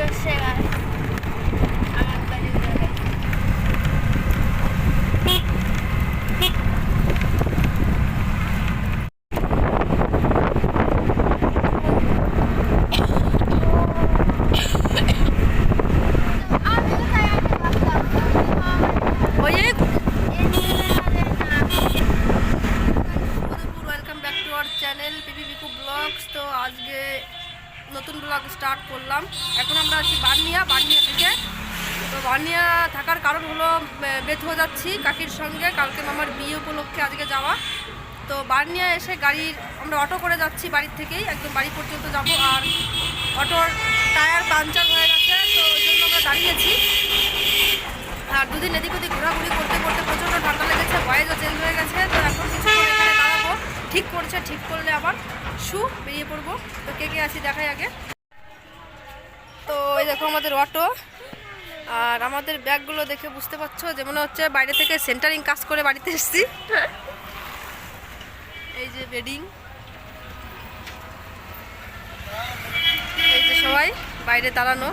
সর্ষে গাছ আমার বাড়ির জায়গায় আমি কোথায় আছি ভাবতাম ওই এদিকে welcome back to our channel পিপি বিকু ব্লগস তো আজকে নতুন ব্লগ স্টার্ট করলাম এখন আমরা আছি বার্নিয়া বার্নিয়া থেকে বার্নিয়া থাকার কারণ হলো বেথুয়া যাচ্ছি কাকির সঙ্গে। কালকে মামার বিয়ে উপলক্ষে আজকে যাওয়া। তো বার্নিয়া এসে গাড়ির আমরা অটো করে যাচ্ছি বাড়ির থেকেই, একদম বাড়ি পর্যন্ত যাব। আর অটোর টায়ার পাঞ্চার হয়ে গেছে, তো ওই জন্য আমরা দাঁড়িয়েছি। আর দুদিন এদিক ওদিক ঘোরাঘুরি করতে করতে প্রচণ্ড ঠান্ডা লেগেছে ভয়েসও চেঞ্জ হয়ে গেছে। তো এখন কিছু এখানে দাঁড়াবো। ঠিক করছে, ঠিক করলে আবার শু, বেরিয়ে পড়ব। তো কে কে আছি দেখাই আগে। তো এই দেখো আমাদের অটো। আর আমাদের ব্যাগগুলো দেখে বুঝতে পারছ যে মনে হচ্ছে বাইরে থেকে সেন্টারিং কাজ করে বাড়িতে এসেছি। এই যে বেডিং এই যে সবাই বাইরে দাঁড়ানো।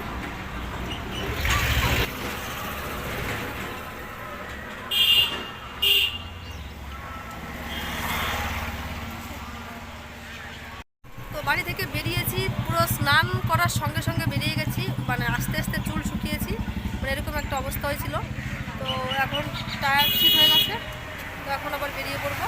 বাড়ি থেকে বেরিয়েছি, পুরো স্নান করার সঙ্গে সঙ্গে বেরিয়ে গেছি। মানে আস্তে আস্তে চুল শুকিয়েছি। মানে এরকম একটা অবস্থা হয়েছিল। তো এখন টায়ার ঠিক হয়ে গেছে। তো এখন আবার বেরিয়ে পড়ব।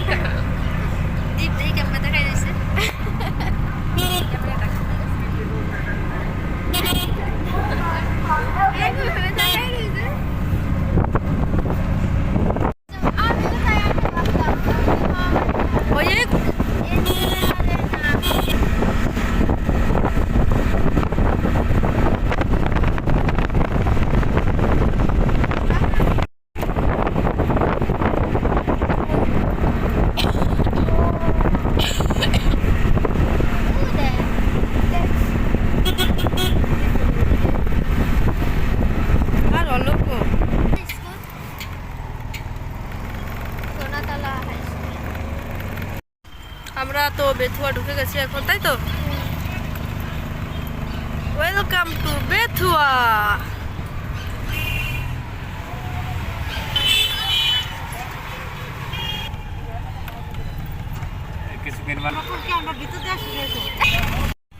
হ্যাঁ? দীপ দেখি কেমন দেখাই যাচ্ছে এইভাবে দেখাই দিয়েছে। আমি কোথায় আছি ভাবতাম ওই যে এদিকে না আর অল্প সোনাতলা হাই স্কুল আমরা তো বেথুয়া ঢুকে গেছি এখন তাই তো? Welcome to Bethua. আমরা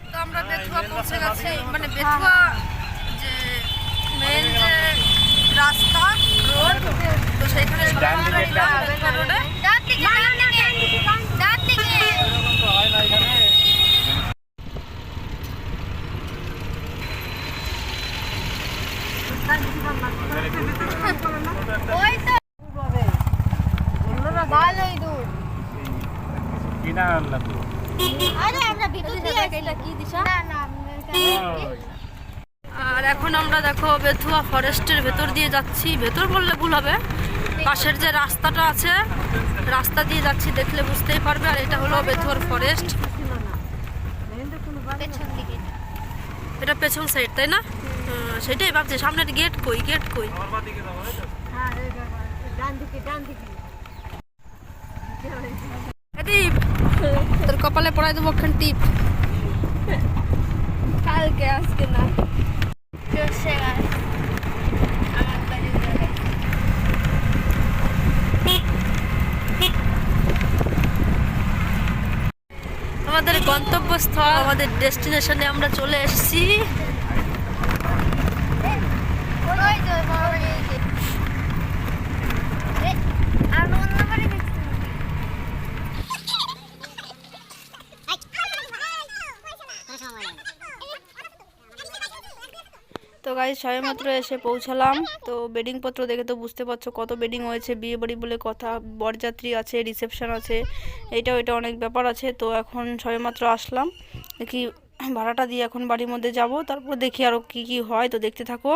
তো আমরা বেথুয়া পৌঁছে গেছি। মানে বেথুয়া যে মেন যে রাস্তা রোড তো রোডে আরে এখন আমরা দেখো বেথুয়া ফরেস্টের ভেতর দিয়ে যাচ্ছি। ভেতর বললে ভুল হবে। পাশের যে রাস্তাটা আছে, রাস্তা দিয়ে যাচ্ছি দেখলে বুঝতেই পারবে। আর এটা হলো বেথুয়ার ফরেস্ট। এটা পেছন সাইড, তাই না? সেটাই ভাবছি সামনের গেট কই গেট কই? হ্যাঁ টিপ তোর কপালে পড়াই দেবো ওখান টিপ। কালকে আজকে না। আমাদের গন্তব্যস্থল আমাদের ডেস্টিনেশনে আমরা চলে এসেছি ওই যে ওই বড় বাড়ি, ওই যে। এ, আর অন্য বাড়ি দেখছি নাকি? তো গাড়ি সবেমাত্র এসে পৌঁছালাম। তো বেডিংপত্র দেখে তো বুঝতে পারছ কত বেডিং হয়েছে, বিয়ে বাড়ি বলে কথা, বরযাত্রী আছে রিসেপশন আছে এটা ওইটা অনেক ব্যাপার আছে। তো এখন সবেমাত্র আসলাম। দেখি ভাড়াটা দিয়ে এখন বাড়ির মধ্যে যাব, তারপর দেখি আরও কি কি হয়। তো দেখতে থাকো।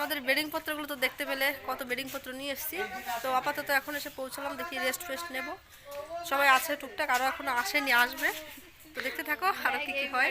আমাদের বেডিং পত্রগুলো তো দেখতে পেলে কত বেডিং পত্র নিয়ে এসেছি। তো আপাতত এখন এসে পৌঁছালাম, দেখি রেস্ট ফেস্ট নেব। সবাই আছে টুকটাক আরও এখনও আসেনি, আসবে। তো দেখতে থাকো আরও কি কি হয়।